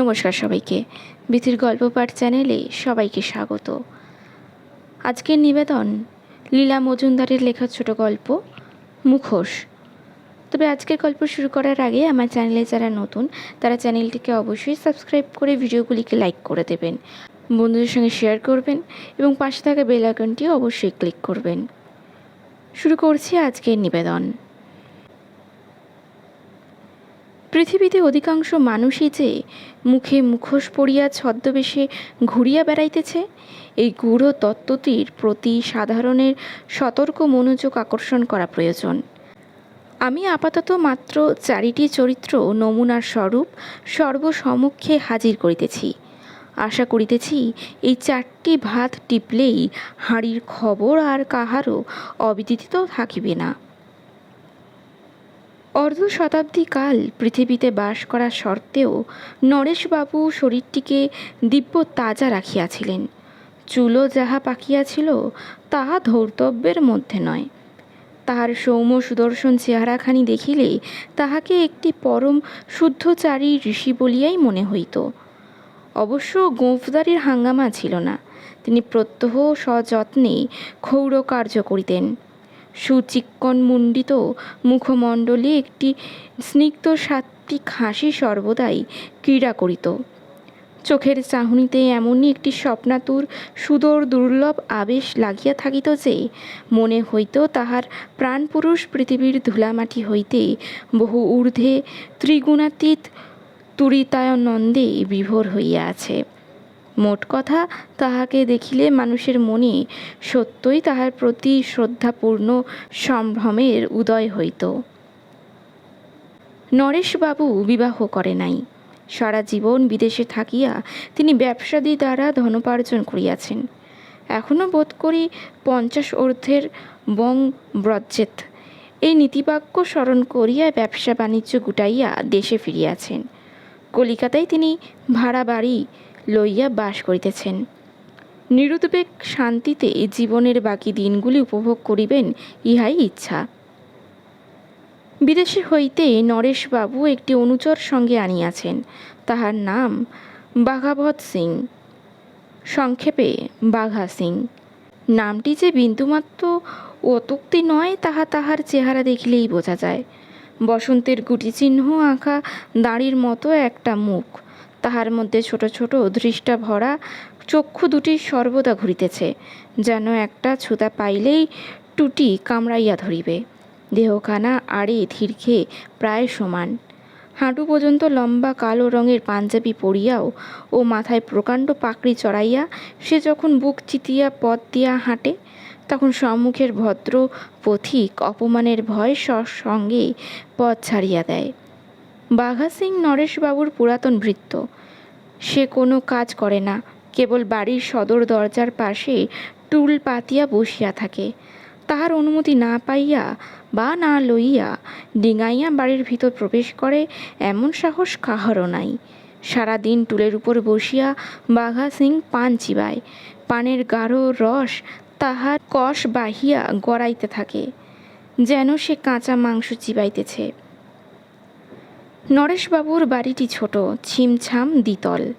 নমস্কার সবাইকে। বিথির গল্প পাঠ চ্যানেলে সবাইকে স্বাগত। আজকের নিবেদন লীলা মজুমদারের লেখা ছোট গল্প, মুখোশ। তবে আজকের গল্প শুরু করার আগে আমার চ্যানেলে যারা নতুন, তারা চ্যানেলটিকে অবশ্যই সাবস্ক্রাইব করে ভিডিওগুলিকে লাইক করে দেবেন, বন্ধুদের সঙ্গে শেয়ার করবেন এবং পাশে থাকা বেল আইকনটি অবশ্যই ক্লিক করবেন। শুরু করছি আজকের নিবেদন। পৃথিবীতে অধিকাংশ মানুষই যে মুখে মুখোশ পড়িয়া ছদ্মবেশে ঘুরিয়া বেড়াইতেছে, এই গূঢ় তত্ত্বটির প্রতি সাধারণের সতর্ক মনোযোগ আকর্ষণ করা প্রয়োজন। আমি আপাতত মাত্র চারিটি চরিত্র নমুনার স্বরূপ সর্বসমক্ষে হাজির করিতেছি। আশা করিতেছি এই চারটি ভাত টিপলেই হাঁড়ির খবর আর কাহারও অবিদিত থাকিবে না। অর্ধ শতাব্দী কাল পৃথিবীতে বাস করা সত্ত্বেও নরেশবাবু শরীরটিকে দিব্য তাজা রাখিয়াছিলেন। চুলো যাহা পাকিয়াছিল তাহা ধৌর্তব্যের মধ্যে নয়। তাহার সৌম্য সুদর্শন চেহারাখানি দেখিলে তাহাকে একটি পরম শুদ্ধচারী ঋষি বলিয়াই মনে হইত। অবশ্য গোঁফদারির হাঙ্গামা ছিল না। তিনি প্রত্যহ সযত্নে ক্ষৌর কার্য করিতেন। সুচিক্কণ মুণ্ডিত মুখমণ্ডলে একটি স্নিগ্ধ সাত্বিক হাসি সর্বদাই ক্রীড়া করিত। চোখের চাহনিতে এমনই একটি স্বপ্নাতুর সুদূর দুর্লভ আবেশ লাগিয়া থাকিত যে, মনে হইত তাহার প্রাণপুরুষ পৃথিবীর ধুলামাটি হইতে বহু ঊর্ধ্বে ত্রিগুণাতীত তুরিতায়নন্দে বিভোর হইয়া আছে। মোট কথা, তাহাকে দেখিলে মানুষের মনে সত্যই তাহার প্রতি শ্রদ্ধাপূর্ণ সম্ভ্রমের উদয় হইত। নরেশবাবু বিবাহ করে নাই। সারা জীবন বিদেশে থাকিয়া তিনি ব্যবসাদি দ্বারা ধনোপার্জন করিয়াছেন। এখনও বোধ করি পঞ্চাশ অর্ধের বং ব্রজ্জেত এই নীতিবাক্য স্মরণ করিয়া ব্যবসা বাণিজ্য গুটাইয়া দেশে ফিরিয়াছেন। কলিকাতায় তিনি ভাড়া বাড়ি লইয়া বাস করিতেছেন। নিরুদ্বেগ শান্তিতে জীবনের বাকি দিনগুলি উপভোগ করিবেন ইহাই ইচ্ছা। বিদেশে হইতে নরেশবাবু একটি অনুচর সঙ্গে আনিয়াছেন। তাহার নাম বাঘাবত সিং। সংক্ষেপে বাঘা সিং। নামটি যে বিন্দুমাত্র অতুক্তি নয়, তাহা তাহার চেহারা দেখিলেই বোঝা যায়। বসন্তের গুটি চিহ্ন আঁকা দাঁড়ির মতো একটা মুখ। তাহার মধ্যে ছোট ছোট দৃষ্টা ভরা চক্ষু দুটি সর্বদা ঘুরিতেছে, যেন একটা ছুতা পাইলেই টুটি কামড়াইয়া ধরিবে। দেহখানা আড়ে ধীর্ঘে প্রায় সমান। হাঁটু পর্যন্ত লম্বা কালো রঙের পাঞ্জাবি পরিয়াও ও মাথায় প্রকাণ্ড পাকড়ি চড়াইয়া সে যখন বুক চিতিয়া পথ দিয়া হাঁটে, তখন সম্মুখের ভদ্র পথিক অপমানের ভয় সঙ্গে পথ ছাড়িয়া দেয়। বাঘা সিং নরেশবাবুর পুরাতন ভৃত্য। সে কোনো কাজ করে না, কেবল বাড়ির সদর দরজার পাশে টুল পাতিয়া বসিয়া থাকে। তাহার অনুমতি না পাইয়া বা না লইয়া ডিঙাইয়া বাড়ির ভিতর প্রবেশ করে এমন সাহস কাহারও নাই। সারাদিন টুলের উপর বসিয়া বাঘা সিং পান চিবায়। পানের গাঢ় রস তাহার কষ বাহিয়া গড়াইতে থাকে। যেন সে কাঁচা মাংস চিবাইতেছে। নরেশবাবুর বাড়িটি ছোট, ছিমছাম, দ্বিতল।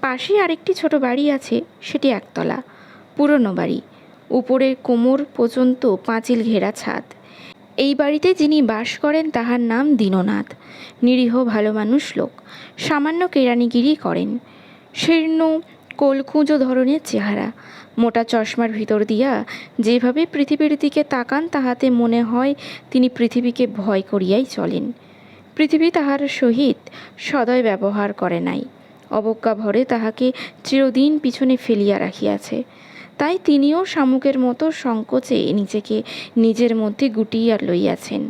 পাশে আরেকটি ছোট বাড়ি আছে, সেটি একতলা, পুরনো বাড়ি। উপরে কোমর পর্যন্ত পাঁচিল ঘেরা ছাদ। এই বাড়িতে যিনি বাস করেন, তাহার নাম দীননাথ। নিরীহ ভালো মানুষ লোক। সামান্য কেরানিগিরি করেন। শীর্ণ, কোলকুঁজো ধরনের চেহারা। মোটা চশমার ভিতর দিয়া যেভাবে পৃথিবীর দিকে তাকান, তাহাতে মনে হয় তিনি পৃথিবীকে ভয় করিয়াই চলেন। পৃথিবী তাহার সহিত সদয় ব্যবহার করে নাই। অবজ্ঞা ভরে তাহাকে চিরদিন পিছনে ফেলিয়া রাখিয়াছে। তাই তিনিও শামুকের মতো সংকোচে নিজেকে নিজের মধ্যে গুটিয়া লইয়াছেন।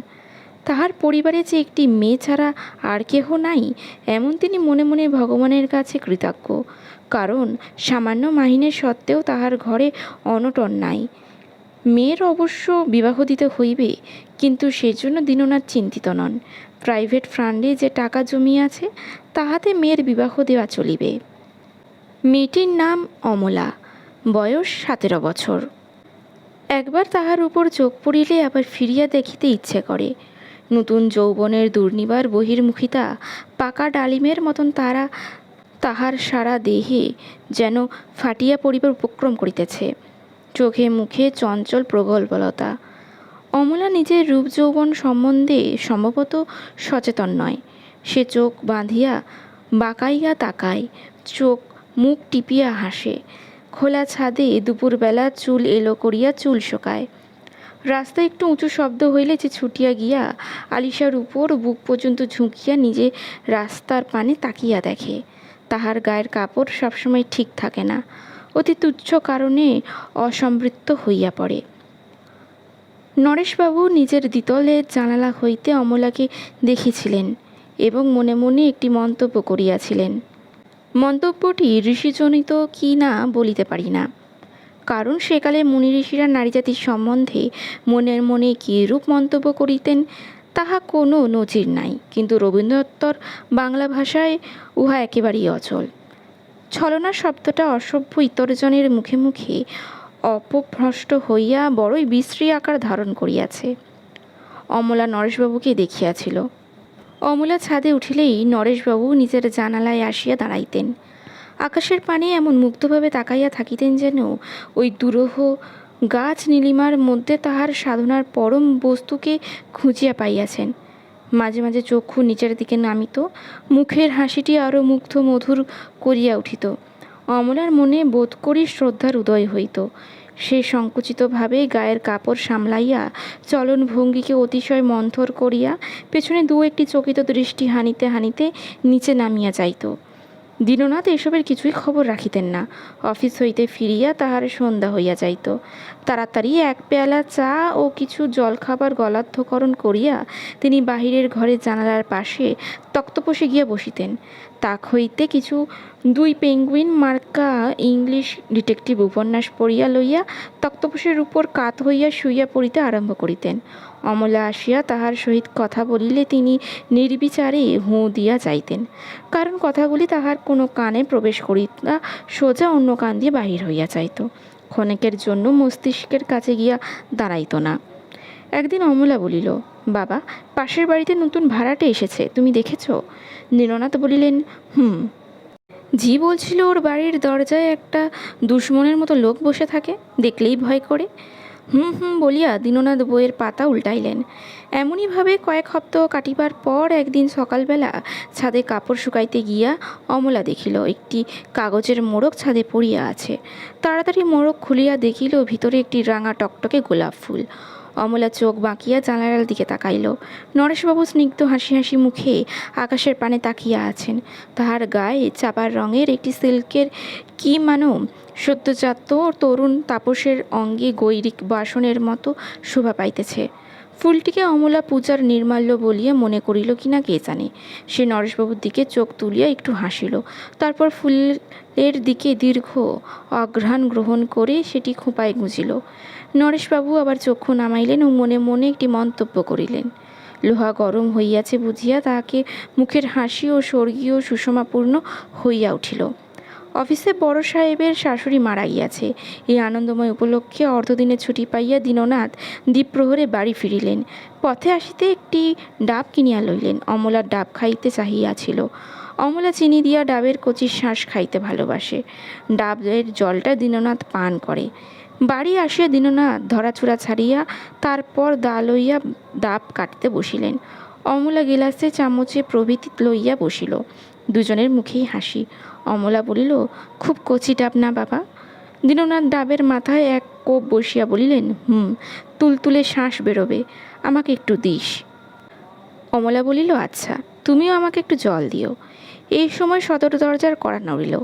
তাহার পরিবারে যে একটি মেয়ে ছাড়া আর কেহ নাই, এমন তিনি মনে মনে ভগবানের কাছে কৃতজ্ঞ। কারণ সামান্য মাহিনের সত্ত্বেও তাহার ঘরে অনটন নাই। মেয়ের অবশ্য বিবাহ দিতে হইবে, কিন্তু সেজন্য দীননাথ চিন্তিত নন। প্রাইভেট ফান্ডে যে টাকা জমিয়াছে তাহাতে মেয়ের বিবাহ দেওয়া চলিবে। মেয়েটির নাম অমলা, বয়স সতেরো বছর। একবার তাহার উপর চোখ পড়িলে আবার ফিরিয়া দেখিতে ইচ্ছে করে। নতুন যৌবনের দুর্নিবার বহির্মুখিতা, পাকা ডালিমের মতন তারা তাহার সারা দেহে যেন ফাটিয়া পড়িবার উপক্রম করিতেছে। চোখে মুখে চঞ্চল প্রগল্ভলতা অমলা নিজের রূপ যৌবন সম্বন্ধে সম্ভবত সচেতন নয়। সে চোখ বাঁধিয়া বাঁকাইয়া তাকায়, চোখ মুখ টিপিয়া হাসে। খোলা ছাদে দুপুরবেলা চুল এলো করিয়া চুল শোকায়। রাস্তায় একটু উঁচু শব্দ হইলে যে ছুটিয়া গিয়া আলিশার উপর বুক পর্যন্ত ঝুঁকিয়া নিজে রাস্তার পানে তাকিয়া দেখে। তাহার গায়ের কাপড় সবসময় ঠিক থাকে না। অতি তুচ্ছ কারণে অসমৃদ্ধ হইয়া পড়ে। নরেশবাবু নিজের দ্বিতলের জানালা হইতে অমলাকে দেখিছিলেন এবং মনে মনে একটি মন্তব্য করিয়াছিলেন। মন্তব্যটি ঋষিজনিত কি না বলিতে পারি না। কারণ সেকালে মুনি ঋষিরা নারীজাতির সম্বন্ধে মনের মনে কীরূপ মন্তব্য করিতেন তাহা কোনো নজির নাই। কিন্তু রবীন্দ্রনাথর বাংলা ভাষায় উহা একেবারেই অচল। ছলনা শব্দটা অসভ্য ইতরজনের মুখে মুখে অপভ্রষ্ট হইয়া বড়ই বিশ্রী আকার ধারণ করিয়াছে। অমলা নরেশবাবুকে দেখিয়াছিল। অমলা ছাদে উঠিলেই নরেশবাবু নিজের জানালায় আসিয়া দাঁড়াইতেন। আকাশের পানে এমন মুগ্ধভাবে তাকাইয়া থাকিতেন যেন ওই দুরহ গাছ নীলিমার মধ্যে তাহার সাধনার পরম বস্তুকে খুঁজিয়া পাইয়াছেন। মাঝে মাঝে চক্ষু নিচের দিকে নামিত, মুখের হাসিটি আরও মুগ্ধ মধুর করিয়া উঠিত। অমলার মনে বোধ করি শ্রদ্ধার উদয় হইত। সে সংকুচিতভাবে গায়ের কাপড় সামলাইয়া চলন ভঙ্গিকে অতিশয় মন্থর করিয়া পেছনে দু একটি চকিত দৃষ্টি হানিতে হানিতে নিচে নামিয়া যাইত। দীননাথ এসবের কিছুই খবর রাখিতেন না। অফিস হইতে ফিরিয়া তাহার সন্ধ্যা হইয়া যাইত। তাড়াতাড়ি এক পেয়ালা চা ও কিছু জলখাবার গলাধ্যকরণ করিয়া তিনি বাহিরের ঘরের জানালার পাশে তক্তপোষে গিয়া বসিতেন। তাক হইতে কিছু দুই পেঙ্গুইন মার্কা ইংলিশ ডিটেকটিভ উপন্যাস পড়িয়া লইয়া তক্তপোষের উপর কাত হইয়া শুইয়া পড়িতে আরম্ভ করিতেন। অমলা আসিয়া তাহার সহিত কথা বলিলে তিনি নির্বিচারে হুঁ দিয়া যাইতেন। কারণ কথাগুলি তাহার কোনো কানে প্রবেশ করিয়া সোজা অন্য কান দিয়ে বাহির হইয়া যাইত। ক্ষণেকের জন্য মস্তিষ্কের কাছে গিয়া দাঁড়াইত না। একদিন অমলা বলিল, বাবা, পাশের বাড়িতে নতুন ভাড়াটে এসেছে, তুমি দেখেছ? নীলনাথ বলিলেন, হুম। জি বলছিল, ওর বাড়ির দরজায় একটা দুশ্মনের মতো লোক বসে থাকে, দেখলেই ভয় করে। হুম হুম বলিয়া দীননাথ বইয়ের পাতা উল্টাইলেন। এমনইভাবে কয়েক সপ্তাহ কাটিবার পর একদিন সকালবেলা ছাদে কাপড় শুকাইতে গিয়া অমলা দেখিল, একটি কাগজের মোড়ক ছাদে পড়িয়া আছে। তাড়াতাড়ি মোড়ক খুলিয়া দেখিল, ভিতরে একটি রাঙা টকটকে গোলাপ ফুল। অমলা চোখ বাঁকিয়া জানালার দিকে তাকাইল। নরেশবাবু স্নিগ্ধ হাসি হাসি মুখে আকাশের পানে তাকিয়া আছেন। তাহার গায়ে চাপার রঙের একটি সিল্কের কি মানো? সদ্যজাত তরুণ তাপসের অঙ্গে গৈরিক বাসনের মতো শোভা পাইতেছে। ফুলটিকে অমলা পূজার নির্মাল্য বলিয়া মনে করিল কিনা কে জানে। সে নরেশবাবুর দিকে চোখ তুলিয়া একটু হাসিল। তারপর ফুলের দিকে দীর্ঘ অঘ্রাণ গ্রহণ করে সেটি খোঁপায় গুঁজিল। নরেশবাবু আবার চক্ষু নামাইলেন ও মনে মনে একটি মন্তব্য করিলেন। লোহা গরম হইয়াছে বুঝিয়া তাহাকে মুখের হাসি ও স্বর্গীয় সুষমাপূর্ণ হইয়া উঠিল। অফিসে বড় সাহেবের শাশুড়ি মারা গিয়াছে। এই আনন্দময় উপলক্ষে অর্ধদিনের ছুটি পাইয়া দীননাথ দ্বীপ্রহরে বাড়ি ফিরিলেন। পথে আসিতে একটি ডাব কিনিয়া লইলেন। অমলার ডাব খাইতে চাহিয়াছিল অমলা চিনি দিয়া ডাবের কচির শ্বাস খাইতে ভালোবাসে। ডাবের জলটা দীননাথ পান করে। বাড়ি আসিয়া দীননাথ ধরাছুড়া ছাড়িয়া তারপর দা লইয়া ডাব কাটিতে বসিলেন। অমলা গিলাসে চামচে প্রভৃতি লইয়া বসিল। দুজনের মুখেই হাসি। অমলা বলিল, খুব কচি ডাব না বাবা? দীননাথ ডাবের মাথায় এক কোপ বসিয়া বলিলেন, হুম, তুলতুলে শ্বাস বেরোবে, আমাকে একটু দিস। অমলা বলিল আচ্ছা তুমিও আমাকে একটু জল দিও। এই সময় সদর দরজার কড়া নড়িল।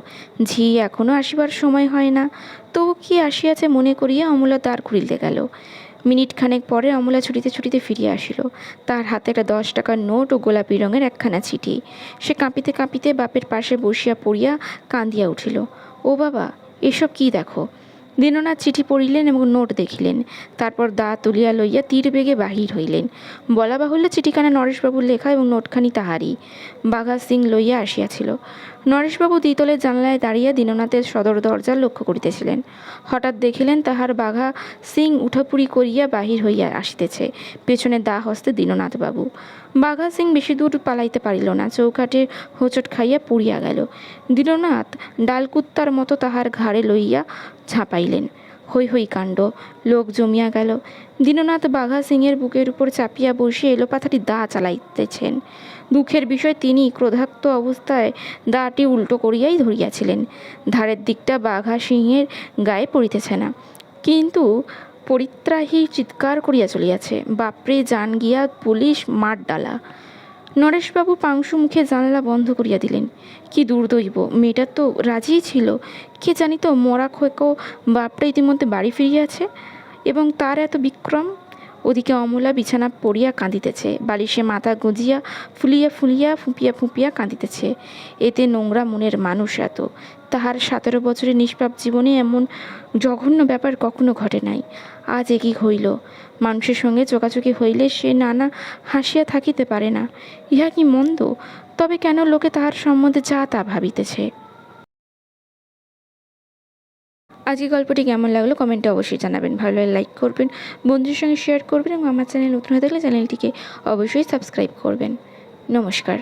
ঝি এখনও আসিবার সময় হয় না। তবু কি আসিয়াছে মনে করিয়া অমলা দ্বার খুলিতে গেল। মিনিট খানেক পরে অমলা ছুটিতে ছুটিতে ফিরিয়া আসিল। তার হাতে একটা দশ টাকার নোট ও গোলাপি রঙের একখানা চিঠি। সে কাঁপিতে কাঁপিতে বাপের পাশে বসিয়া পড়িয়া কাঁদিয়া উঠিল। ও বাবা, এসব কি দেখো? দীননাথ চিঠি পড়িলেন এবং নোট দেখিলেন। তারপর দা তুলিয়া লইয়া তীর বেগে বাহির হইলেন। বলা বাহুল্য চিঠিখানা নরেশবাবুর লেখা এবং নোটখানি তাহারই। বাঘা সিং লইয়া আসিয়াছিল। নরেশবাবু দ্বিতলের জানলায় দাঁড়িয়া দীননাথের সদর দরজা লক্ষ্য করিতেছিলেন। হঠাৎ দেখিলেন তাহার বাঘা সিং উঠাপুরি করিয়া বাহির হইয়া আসিতেছে। পেছনে দা হস্তে দীননাথবাবু। বাঘা সিং বেশি দূর পালাইতে পারিল না। চৌকাটে হোঁচট খাইয়া পুড়িয়া গেল। দীননাথ ডালকুত্তার মতো তাহার ঘাড়ে লইয়া ঝাঁপাইলেন হৈ হৈ কাণ্ড, লোক জমিয়া গেল। দীননাথ বাঘা সিংয়ের বুকের উপর চাপিয়া বসিয়া এলোপাথাটি দা চালাইতেছেন। দুঃখের বিষয় তিনি ক্রোধাক্ত অবস্থায় দাটি উল্টো করিয়াই ধরিয়াছিলেন। ধারের দিকটা বাঘা সিংহের গায়ে পড়িতেছে না। কিন্তু পরিত্রাহী চিৎকার করিয়া চলিয়াছে। বাপরে, জান গিয়া পুলিশ মার ডালা নরেশবাবু পাংশু মুখে জানলা বন্ধ করিয়া দিলেন। কি দুর্দৈব, মেয়েটা তো রাজিই ছিল। কে জানি তো মরা খোকো বাপটা ইতিমধ্যে বাড়ি ফিরিয়াছে এবং তার এত বিক্রম। ওদিকে অমলা বিছানা পড়িয়া কাঁদিতেছে, বালিশে মাথা গুজিয়া ফুলিয়া ফুলিয়া ফুপিয়া ফুপিয়া কাঁদিতেছে। এতে নোংরা মনের মানুষ এত। তাহার সতেরো বছরের নিষ্পাপ জীবনে এমন জঘন্য ব্যাপার কখনো ঘটে নাই। আজ একই হইল? মানুষের সঙ্গে চোকাচোকি হইলে সে নানা হাসিয়া থাকিতে পারে না। ইহা কি মন্দ? তবে কেন লোকে তাহার সম্বন্ধে যা তা ভাবিতেছে? আজকে গল্পটি কেমন লাগল কমেন্টে অবশ্যই জানাবেন। ভালো লাগলে লাইক করবেন, বন্ধুদের সঙ্গে শেয়ার করবেন এবং আমার চ্যানেল নতুন হয়ে থাকলে চ্যানেলটিকে অবশ্যই সাবস্ক্রাইব করবেন। নমস্কার।